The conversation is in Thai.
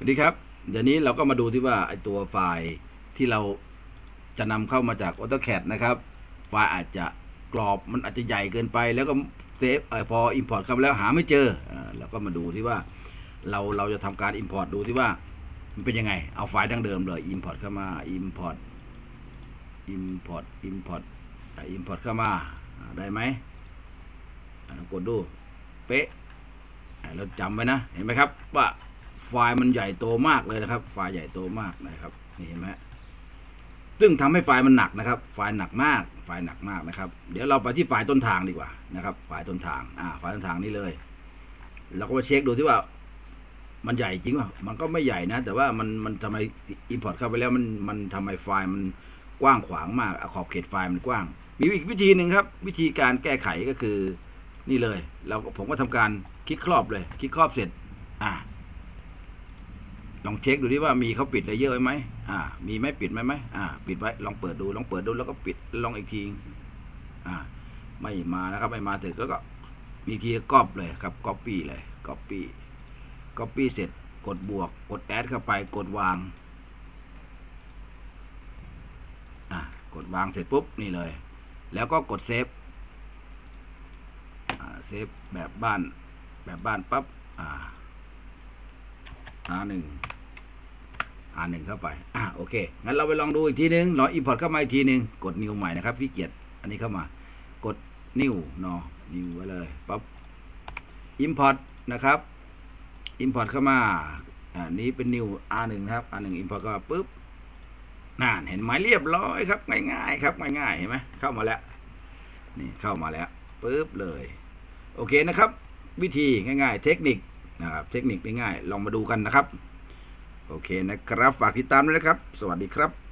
สวัสดีครับ เดี๋ยวนี้เราก็มาดูที่ว่าไอตัวไฟล์ที่เราจะนำเข้ามาจาก AutoCAD นะครับ ไฟล์อาจจะกรอบมันอาจจะใหญ่เกินไปแล้วก็เซฟเอ่อพอ Import เข้ามาแล้วหาไม่เจอเราก็มาดูที่ว่าเราเราจะทำการ Import ดูที่ว่ามันเป็นยังไง เอาไฟล์ดั้งเดิมเลย Import เข้ามา Import Import Import อะ Import เข้ามาได้ไหมกดดู เป๊ะอะเราจำไว้นะ เห็นไหมครับว่า ไฟล์มันใหญ่โตมากเลยนะครับ ไฟล์ใหญ่โตมากนะครับนี่เห็นไหมซึ่งทำให้ไฟล์มันหนักนะครับ ไฟล์หนักมาก ไฟล์หนักมากนะครับ เดี๋ยวเราไปที่ไฟล์ต้นทางดีกว่านะครับ ไฟล์ต้นทาง อ่า ไฟล์ต้นทางนี่เลยเราก็มาเช็คดูที่ว่า มันใหญ่จริงป่ะมันก็ไม่ใหญ่นะ แต่ว่ามันมันทำไมอินพอร์ตเข้าไปแล้วมันมันทำไมไฟล์มันกว้างขวางมากขอบเขตไฟล์มันกว้าง มีอีกวิธีหนึ่งครับ วิธีการแก้ไขก็คือ นี่เลย เราผมก็ทำการคลิกครอบเลย คลิกครอบเสร็จ อ่า ลองเช็คดูดิว่ามีเขาปิดเลเยอร์ไว้ไหมอ่า มีไหมปิดไหมไหมอ่า ปิดไว้ ลองเปิดดู ลองเปิดดูแล้วก็ปิด ลองอีกที อ่า ไม่มานะครับ ไม่มาเสร็จก็มีทีก็ก๊อปเลยครับก๊อปปี้เลยก๊อปปี้ก๊อปปี้เสร็จ กดบวก กดแอดเข้าไป กดวาง อ่า กดวางเสร็จปุ๊บนี่เลย แล้วก็กดเซฟ อ่า เซฟแบบบ้าน แบบบ้านปั๊บ อ่า R หนึ่ง R หนึ่งเข้าไปอ่าโอเค งั้นเราไปลองดูอีกทีนึงลอง import เข้ามาอีกทีนึง กด new ใหม่นะครับพี่เกียรติอันนี้เข้ามากด new เนาะ new ไว้เลยปั๊บ import นะครับ import เข้ามาอ่านี้เป็น new R หนึ่งนะครับ R หนึ่ง import เข้ามาปุ๊บน่านเห็นไหมเรียบร้อยครับง่ายๆครับง่ายๆเห็นไหมเข้ามาแล้วนี่เข้ามาแล้วปุ๊บเลย โอเคนะครับ วิธีง่ายๆ เทคนิค นะครับเทคนิคง่ายๆลองมาดูกันนะครับ โอเคนะครับ ฝากติดตามด้วยนะครับ สวัสดีครับ